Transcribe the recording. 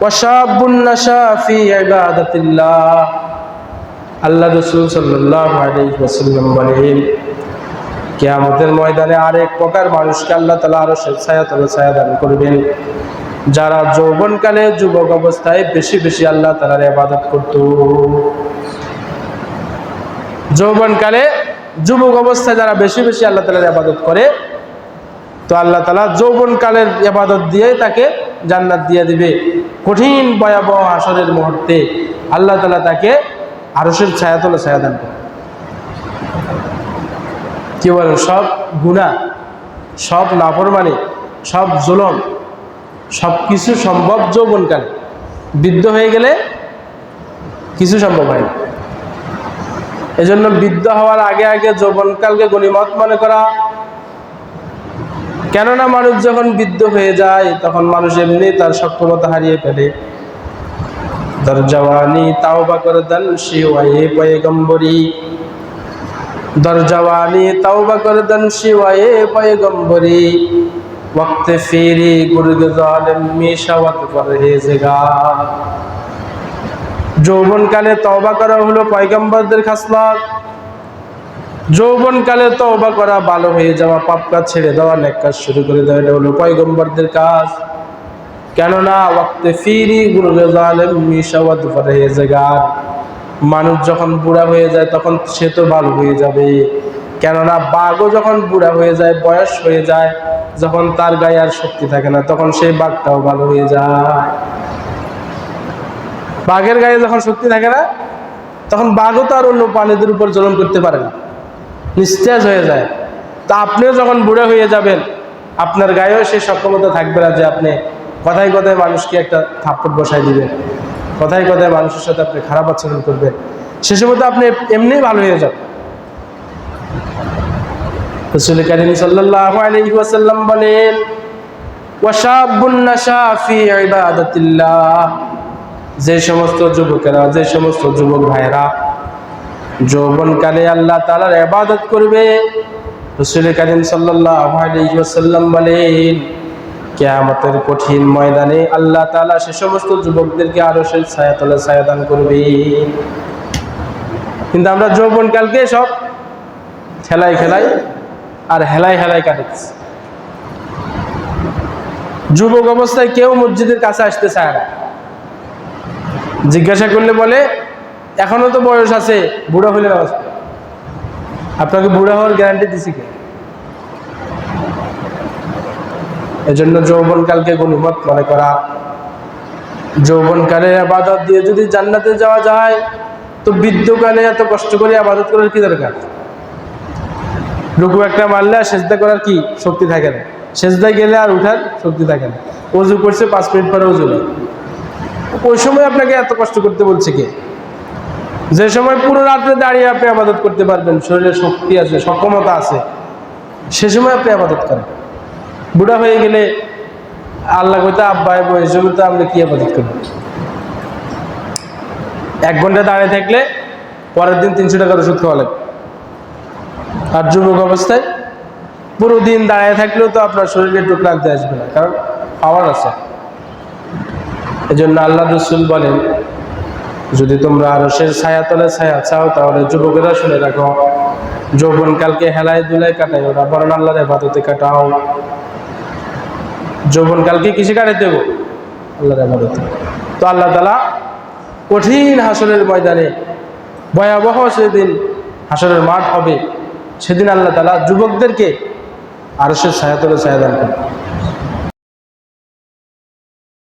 وشاب نشا في عبادة الله আল্লাহ রসুল সাল্লাহ আলাইসাল্লাম বলেন কেয়ামতের ময়দানে আরেক প্রকার মানুষকে আল্লাহ তালা আরো ছায়া তলে ছায়া দান করবেন যারা যৌবনকালে যুবক অবস্থায় বেশি বেশি আল্লাহ তালার ইবাদত করত যৌবনকালে যুবক অবস্থায় যারা বেশি বেশি আল্লাহ তালার ইবাদত করে তো আল্লাহ তালা যৌবনকালের ইবাদত দিয়ে তাকে জান্নাত দিয়ে দিবে কঠিন, ভয়াবহ আসরের মুহূর্তে আল্লাহ তালা তাকে আরসের ছায়া তোলে ছায়া দান করে কি বলেন? সব গুণা সব নাফরমানি, সব জুলম সব কিছু সম্ভব যৌবনকালে বৃদ্ধ হয়ে গেলে কিছু সম্ভব হয় এজন্য বৃদ্ধ হওয়ার আগে আগে যৌবনকালকে গণিমত মনে করা কেননা মানুষ যখন বৃদ্ধ হয়ে যায়, তখন মানুষ এমনি তার সক্ষমতা হারিয়ে ফেলে। দরজাওয়ানি তাও বা করে দেন শিওয়ায়ে পয়গম্বরী। দরজাওয়ানি তাওবা করে দেন শিওয়ায়ে পয়গম্বরী। وقت فیری گرگ ظالم می যৌবনকালে তওবা করা হলো পয়গম্বরদের খাসলাত। যৌবনকালে তওবা করা ভালো হয়ে যাওয়া, পাপ কাজ ছেড়ে দেওয়া, নেক কাজ শুরু করে দেওয়া, এটা হলো পয়গম্বরদের কাজ। কেননা ওয়াক্তে ফিরি গুরুগে জালেম মিশাওয়াত মানুষ যখন বুড়া হয়ে যায়, তখন সে তো ভালো হয়ে যাবে। কেননা বাঘও যখন বুড়া হয়ে যায়, বয়স হয়ে যায়, যখন তার গায়ে আর শক্তি থাকে না, তখন সেই বাঘটাও ভালো হয়ে যায়। বাঘের গায়ে যখন শক্তি থাকে না, তখন বাঘও তো আর অন্য প্রাণীদের উপর জলন করতে পারে না। নিস্তেজ হয়ে যায়। তা আপনিও যখন বুড়ে হয়ে যাবেন, আপনার গায়েও সেই সক্ষমতা থাকবে না যে আপনি কথায় কথায় মানুষকে একটা থাপ্পড় বসাই দিবেন। কথায় কথায় মানুষের সাথে আপনি খারাপ আচরণ করবেন। সে সময় তো আপনি এমনি ভালো হয়ে যাবেন। যে সমস্ত যুবকেরা, যে সমস্ত যুবক ভাইরা যৌবনকালে আল্লাহ তাআলার এবাদত করবে। রসুল করিম ওয়াসাল্লাম বলেন, কিয়ামতের কঠিন ময়দানে আল্লাহ তাআলা সে সমস্ত যুবকদেরকে আরও সেই ছায়াতলে ছায়া দান করবে। কিন্তু আমরা যৌবনকালকে সব খেলাই খেলাই আর হেলাই হেলাই কাটাচ্ছে যুবক অবস্থায় কেউ মসজিদের কাছে আসতে চায় না। জিজ্ঞাসা করলে বলে এখনও তো বয়স আছে, বুড়া হইলে নামাজ আপনাকে বুড়া হওয়ার গ্যারান্টি দিছি কে? এজন্য যৌবনকালকে গণিমত মনে করা। যৌবনকালে আবাদত দিয়ে যদি জান্নাতে যাওয়া যায়, তো বৃদ্ধকালে এত কষ্ট করে আবাদত করার কি দরকার? রুকু একটা মারলে আর সেজদা করার কি শক্তি থাকে না। সেজদায় গেলে আর উঠার শক্তি থাকে না। অজু করছে পাঁচ মিনিট পরে অজু ওই সময় আপনাকে এত কষ্ট করতে বলছে কে? যে সময় পুরো রাত্রে দাঁড়িয়ে আপনি আবাদত করতে পারবেন, শরীরে শক্তি আছে, সক্ষমতা আছে, সে সময় আপনি আবাদত করেন। বুড়া হয়ে গেলে আল্লাহ কইতে আব্বাই বয়স জন্য তো আমরা কি আবাদত করব এক ঘণ্টা দাঁড়িয়ে থাকলে পরের দিন তিনশো টাকার ওষুধ খাওয়া লাগবে আর যুবক অবস্থায় পুরো দিন দাঁড়িয়ে থাকলেও তো আপনার শরীরে একটু ক্লান্তি আসবে না, কারণ পাওয়ার আছে। এই জন্য আল্লাহ রসুল বলেন যদি তোমরা আরসের ছায়া তলে ছায়া চাও, তাহলে যুবকেরা শুনে রাখো যৌবনকালকে হেলায় দুলায় কাটাই ওরা বরং আল্লাহর এবাদতে কাটাও। যৌবনকালকে কিসে কাটাতে দেবো আল্লাহর এবাদতে তো আল্লাহ তালা কঠিন হাসরের ময়দানে, ভয়াবহ সেদিন হাসরের মাঠ হবে, সেদিন আল্লাহ তালা যুবকদেরকে আরসের ছায়াতলে ছায়া দান করবে